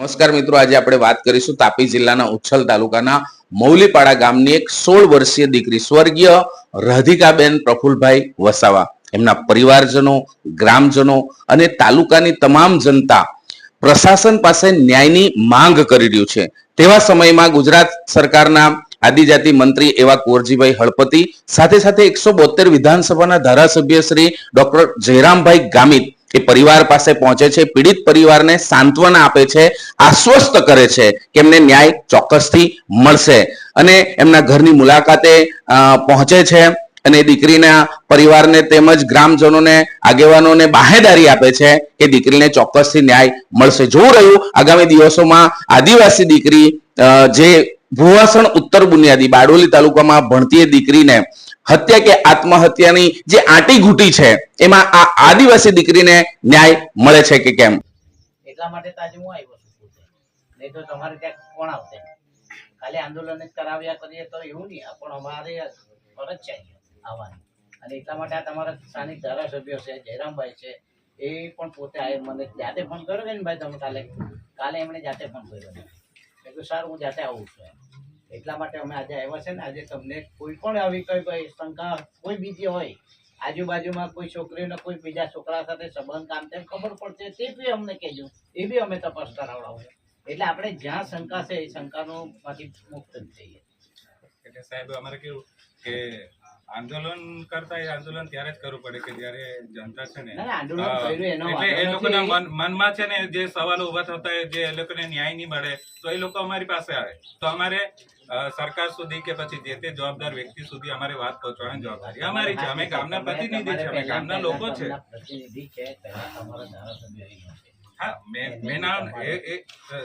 નમસ્કાર મિત્રો, આજે આપણે વાત કરીશું તાપી જિલ્લાના ઉચ્છલ તાલુકાના મૌલીપાડા ગામની એક સોળ વર્ષીય દીકરી સ્વર્ગીય રાધિકાબેન પ્રફુલભાઈ વસાવા. એમના પરિવારજનો, ગ્રામજનો અને તાલુકાની તમામ જનતા પ્રશાસન પાસે ન્યાયની માંગ કરી રહ્યું છે. તેવા સમયમાં ગુજરાત સરકારના આદિજાતિ મંત્રી એવા કુંવરજીભાઈ હળપતિ, સાથે સાથે એકસો બોતેર વિધાનસભાના ધારાસભ્ય શ્રી ડોક્ટર જયરામભાઈ ગામિત એ પરિવાર પાસે પહોંચે છે, પીડિત પરિવારને સાંત્વના આપે છે, આશ્વસ્ત કરે છે કે એમને ન્યાય ચોક્કસથી મળશે. અને એમના ઘરની મુલાકાતે પહોંચે છે અને દીકરીના પરિવારને તેમજ ગ્રામજનોને, આગેવાનોને બાહેદારી આપે છે કે દીકરીને ચોક્કસથી ન્યાય મળશે. જોવું રહ્યું, આગામી દિવસોમાં આદિવાસી દીકરી જે ભુવાસણ ઉત્તર બુનિયાદી બારડોલી તાલુકામાં ભણતી દીકરીને હત્યા કે આત્મહત્યાની જે આંટી ઘૂંટી છે, એમાં આ આદિવાસી દીકરીને ન્યાય મળે છે કે કેમ? એટલા માટે તો આજે હું આવ્યો છું. નહીં તો તમારે ત્યાં કોણ આવશે? ખાલી આંદોલન જ કરાવ્યા કરીએ તો એવું નહીં. પણ અમારે ફરજ છે આવવાની. અને એટલા માટે આ તમારા સ્થાનિક ધારાસભ્યો છે, જયરામભાઈ છે, એ પણ પોતે આવે મને જાતે ફોન કર્યો ને ભાઈ તમે કાલે? કાલે એમણે જાતે ફોન કર્યો. મેં કીધું, સર, હું જાતે આવું છું. એટલા માટે અમે આજે આવ્યા છે ને, આજે તમને કોઈ પણ આવી કોઈ શંકા, કોઈ બીજી હોય, આજુબાજુમાં કોઈ છોકરીઓને કોઈ બીજા છોકરા સાથે સંબંધ કામ તેમ ખબર પડશે, તે બી અમને કહેજો. એ બી અમે તપાસ કરાવડાવું એટલે આપણે જ્યાં શંકા છે, એ શંકાનો માંથી મુક્ત થઈએ. એટલે સાહેબ, અમારે કેવું કે આંદોલન કરતા એ આંદોલન ત્યારે જ કરવું પડે કે જ્યારે જનતા છે ને એટલે એ લોકોના મન- મનમાં છે ને જે સવાલો ઊભા થતા હોય જે એ લોકોને ન્યાય નહીં મળે તો એ લોકો અમારી પાસે આવે. તો અમારે સરકાર સુધી કે પછી જે તે જવાબદાર વ્યક્તિ સુધી અમારે વાત પહોંચવાની જવાબદારી અમારી છે. અમે ગામના પ્રતિનિધિ છે અમે ગામના લોકો છે. ગામના પ્રતિનિધિ છે પહેલા તમારા ધારાસભ્ય અહીંયા છે. હા મેં મેં નામ એ એ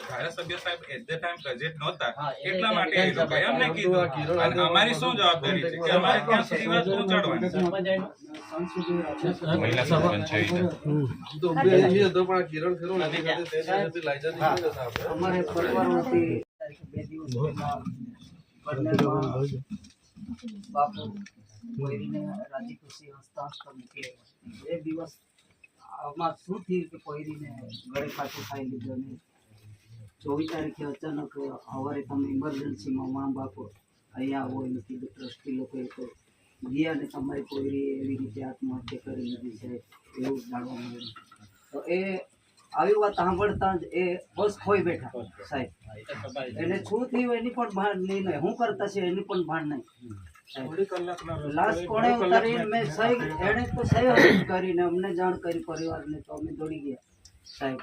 ધારાસભ્ય સાહેબ એટ ધ ટાઈમ પ્રેઝન્ટ નહોતા હા, એ એટલા રીતે માટે એ લોકોએ અમને કીધું અને અમારી શું જવાબદારી છે કે અમારે ત્યાં સુધી વાત પહોંચાડવાની સરપંચ એનું તો બે છીએ તો પણ આ કિરણ ખરો ને એની સાથે તેની સાથે લાયસન્સ નહીં લેતા આપણે. અમારે પરિવારમાંથી તારીખ બે દિવસ પહેલા બંનેમાં બાપુ કોઈને રાજી ખુશી હસ્તાક્ષર મૂકી આવ્યા. બે દિવસ આમાં શું થયું કે કોઈરીને ગળે પાછું ખાઈ લીધું ને ચોવીસ તારીખે અચાનક સવારે તમે ઇમરજન્સીમાં મા બાપ અહીંયા આવો એમ કીધું ટ્રસ્ટી લોકોએ તો ગયા ને તમારી કોઈરી એવી રીતે આત્મહત્યા કરી લીધી છે એવું જાણવા મળ્યું. તો એ આવી વાત સાંભળતા જ એ બસ ખોઈ બેઠા સાહેબ. એને શું થયું એની પણ ભાન નહીં નહીં હું કરતા છે એની પણ ભાન નહીં. લાશ કોણે ઉતારી મેં સહી એણે તો સહી કરીને અમને જાણ કરી પરિવારને તો અમે દોડી ગયા સાહેબ.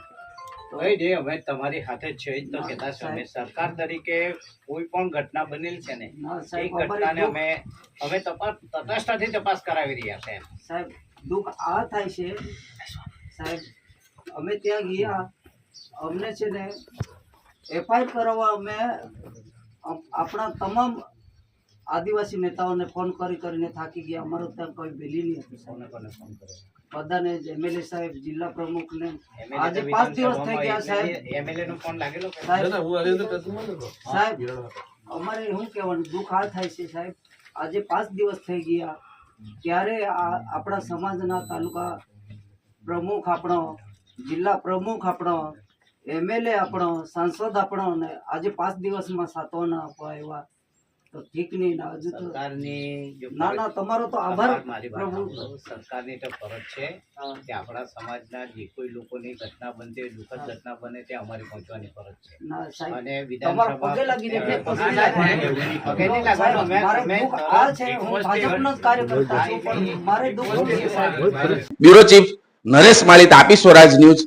ભાઈ જે હવે તમારી હાથે છે જ તો કહેતા છે અમે. સરકાર તરીકે કોઈ પણ ઘટના બનેલ છે ને એ ઘટનાને અમે અમે તપાસ તટસ્થતાથી તપાસ કરાવી રહ્યા છે સાહેબ દુઃખ આ થાય છે સાહેબ અમે ત્યાં ગયા અમને છે ને એફઆઈઆર કરવા અમે આપણા તમામ આદિવાસી નેતાઓને ફોન કરી કરીને થાકી ગયા. અમારો ત્યાં કોઈ બેલી નહીં હતી કોને સાહેબ કોને ફોન કર્યો? બધાને એમએલએ સાહેબ જિલ્લા પ્રમુખને. આજે પાંચ દિવસ થઈ ગયા સાહેબ. એમએલએ નો ફોન લાગેલો સાહેબ અમારે શું કહેવાનું? દુઃખ આ થાય છે સાહેબ. આજે પાંચ દિવસ થઈ ગયા. ત્યારે આ આપણા સમાજના તાલુકા પ્રમુખ આપણો જિલ્લા પ્રમુખ આપણો એમએલએ આપણો સાંસદ આપણો ને આજે પાંચ દિવસમાં સાતવાના આપવા આવ્યા. તો ઠીક નહીં ને હજુ તો સરકારની ના ના તમારો તો આભાર. મારી પ્રભુ. સરકારની તો ફરજ છે કે આપણા સમાજના જે કોઈ લોકોની ઘટના બનતી હોય દુઃખદ ઘટના બને તે અમારી પહોંચવાની ફરજ છે. અને પગે લાગીને પગે નહીં લાગવાનું. કાર્યકર્તા પણ મારે દુઃખ bureau chief Naresh Mali Tapi Swaraj news.